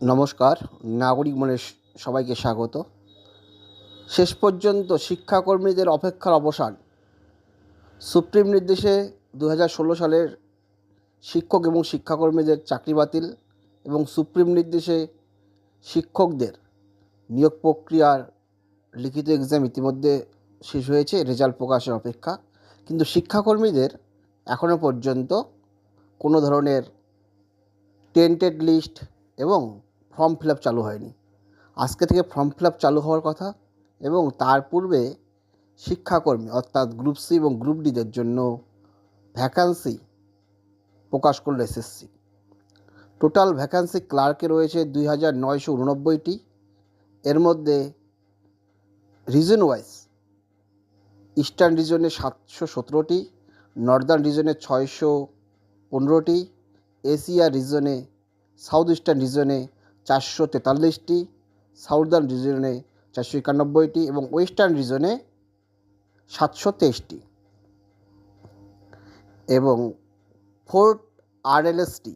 নমস্কার, নাগরিক মনে সবাইকে স্বাগত। শেষ পর্যন্ত শিক্ষাকর্মীদের অপেক্ষার অবসান। সুপ্রিম নির্দেশে দু ষোলো সালের শিক্ষক এবং শিক্ষাকর্মীদের চাকরি বাতিল এবং সুপ্রিম নির্দেশে শিক্ষকদের নিয়োগ প্রক্রিয়ার লিখিত এক্সাম ইতিমধ্যে শেষ হয়েছে, রেজাল্ট প্রকাশের অপেক্ষা। কিন্তু শিক্ষাকর্মীদের এখনও পর্যন্ত কোনো ধরনের টেন্টেড লিস্ট এবং ফর্ম ফিল আপ চালু হয়নি। আজকে থেকে ফর্ম ফিল আপ চালু হওয়ার কথা এবং তার পূর্বে শিক্ষাকর্মী অর্থাৎ গ্রুপ সি এবং গ্রুপ ডিদের জন্য ভ্যাকান্সি প্রকাশ করল এসএসসি টোটাল ভ্যাকান্সি ক্লার্কে রয়েছে দুই হাজার নয়শো উননব্বইটি। এর মধ্যে রিজন ওয়াইজ ইস্টার্ন রিজনে সাতশো সতেরোটি নর্দার্ন রিজনে ছয়শো পনেরোটি এশিয়া রিজনে সাউথ ইস্টার্ন রিজনে চারশো তেতাল্লিশটি সাউদার্ন রিজনে চারশো একানব্বইটি এবং ওয়েস্টার্ন রিজনে সাতশো তেইশটি এবং ফোর্ট আরএলএসটি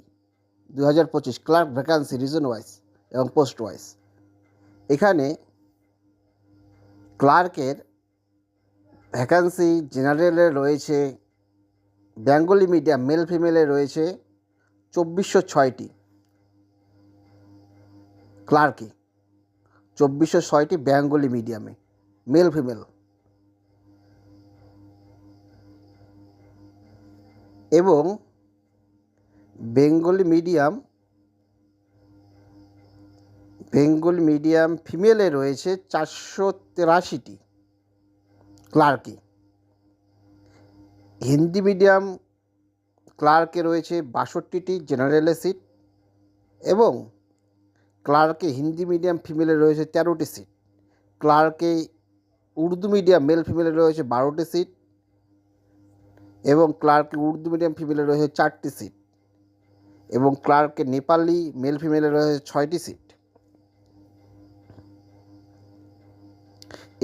দু হাজার পঁচিশ ক্লার্ক ভ্যাকান্সি রিজন ওয়াইজ এবং পোস্ট ওয়াইজ এখানে ক্লার্কের ভ্যাকান্সি জেনারেলে রয়েছে, বেঙ্গলি মিডিয়াম, মেল ফিমেলে রয়েছে, চব্বিশশো ছয়টি। ক্লার্কে। চব্বিশশো ছয়টি বেঙ্গলি মিডিয়ামে, মেল, ফিমেল। এবং বেঙ্গলি মিডিয়াম বেঙ্গলি মিডিয়াম ফিমেলে রয়েছে চারশো তেরাশিটি ক্লার্কে। হিন্দি মিডিয়াম ক্লার্কে রয়েছে বাষট্টিটি জেনারেলে সিট এবং ক্লার্কে হিন্দি মিডিয়াম ফিমেলে রয়েছে তেরোটি সিট। ক্লার্কে উর্দু মিডিয়াম মেল ফিমেলে রয়েছে বারোটি সিট এবং ক্লার্কে উর্দু মিডিয়াম ফিমেলে রয়েছে চারটি সিট এবং ক্লার্কে নেপালি মেল ফিমেলে রয়েছে ছয়টি সিট।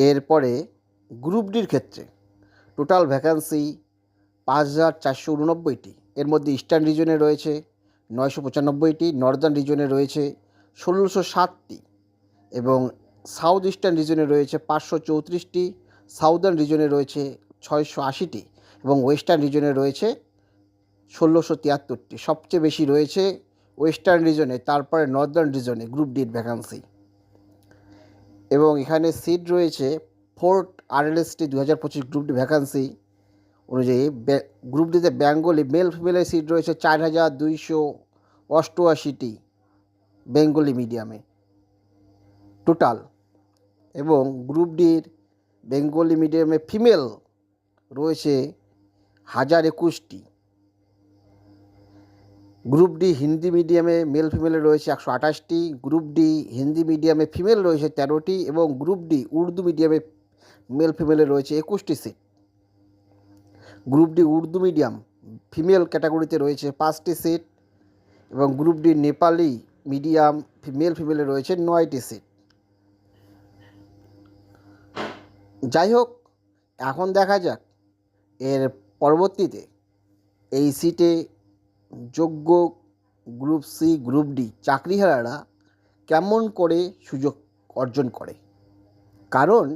এরপরে গ্রুপ ডির ক্ষেত্রে টোটাল ভ্যাকান্সি পাঁচ হাজার চারশো উননব্বইটি। এর মধ্যে ইস্টার্ন রিজনে রয়েছে নয়শো পঁচানব্বইটি, নর্দার্ন রিজনে রয়েছে ষোলোশো সাতটি এবং সাউথ ইস্টার্ন রিজনে রয়েছে পাঁচশো চৌত্রিশটি সাউদার্ন রিজনে রয়েছে ছয়শো আশিটি এবং ওয়েস্টার্ন রিজনে রয়েছে ষোলোশো তিয়াত্তরটি। সবচেয়ে বেশি রয়েছে ওয়েস্টার্ন রিজনে তারপরে নর্দার্ন রিজনে গ্রুপ ডির ভ্যাকান্সি এবং এখানে সিট রয়েছে ফোর্ট আরএলএসটি দু হাজার পঁচিশ গ্রুপ ডি ভ্যাকান্সি অনুযায়ী গ্রুপ ডিতে বেঙ্গলি মেল ফিমেলের সিট রয়েছে চার হাজার দুইশো অষ্টআশিটি। বেঙ্গলি মিডিয়ামে টোটাল এবং গ্রুপ ডির বেঙ্গলি মিডিয়ামে ফিমেল রয়েছে হাজার একুশটি। গ্রুপ ডি হিন্দি মিডিয়ামে মেল ফিমেলে রয়েছে একশো আঠাশটি গ্রুপ ডি হিন্দি মিডিয়ামে ফিমেল রয়েছে তেরোটি, এবং গ্রুপ ডি উর্দু মিডিয়ামে মেল ফিমেলে রয়েছে একুশটি seat group D Urdu medium female ক্যাটাগরিতে রয়েছে পাঁচটি সিট এবং group D Nepali medium, male ফিমেলে রয়েছে নয়টি সিট। যাই হোক এখন দেখা যাক এর পরবর্তীতে এই সিটে যোগ্য গ্রুপ সি গ্রুপ ডি চাকরিহারারা কেমন করে সুযোগ অর্জন করে। কারণ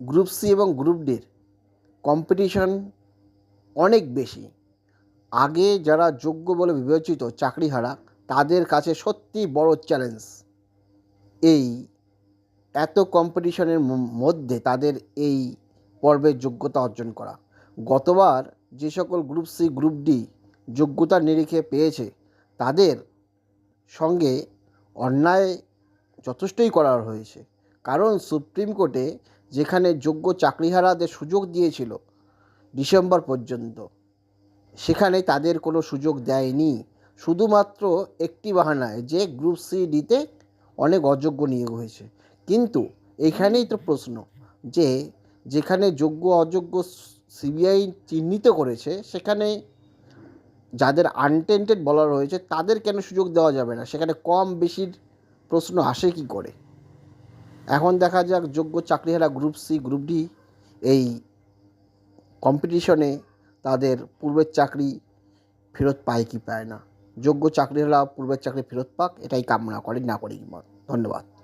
গ্রুপ সি এবং গ্রুপ ডির কম্পিটিশন অনেক বেশি। আগে যারা যোগ্য বলে বিবেচিত চাকরিহারা তাদের কাছে সত্যি বড় চ্যালেঞ্জ এই, এত কম্পিটিশনের মধ্যে তাদের এই পর্বের যোগ্যতা অর্জন করা। গতবার যে সকল গ্রুপ সি গ্রুপ ডি যোগ্যতার নিরিখে পেয়েছে, তাদের সঙ্গে অন্যায় যথেষ্টই করার হয়েছে। কারণ সুপ্রিম কোর্টে যেখানে যোগ্য চাকরিহারাদের সুযোগ দিয়েছিল, ডিসেম্বর পর্যন্ত, সেখানে তাদের কোনো সুযোগ দেয়নি। শুধুমাত্র একটি বাহানায় যে গ্রুপ সি ডিতে অনেক অযোগ্য নিয়োগ হয়েছে। কিন্তু এখানেই তো প্রশ্ন যে যেখানে যোগ্য, অযোগ্য সিবিআই চিহ্নিত করেছে, সেখানে যাদের আনটেন্টেড বলার রয়েছে তাদের কেন সুযোগ দেওয়া যাবে না? সেখানে কম বেশির প্রশ্ন আসে কি করে? এখন দেখা যাক যোগ্য চাকরিহারা গ্রুপ সি, গ্রুপ ডি এই কম্পিটিশনে তাদের পূর্বের চাকরি ফেরত পায় কি পায় না। যোগ্য চাকরি হলে পূর্বের চাকরি ফেরত পাক এটাই কামনা করেন নাগরিক মত। ধন্যবাদ।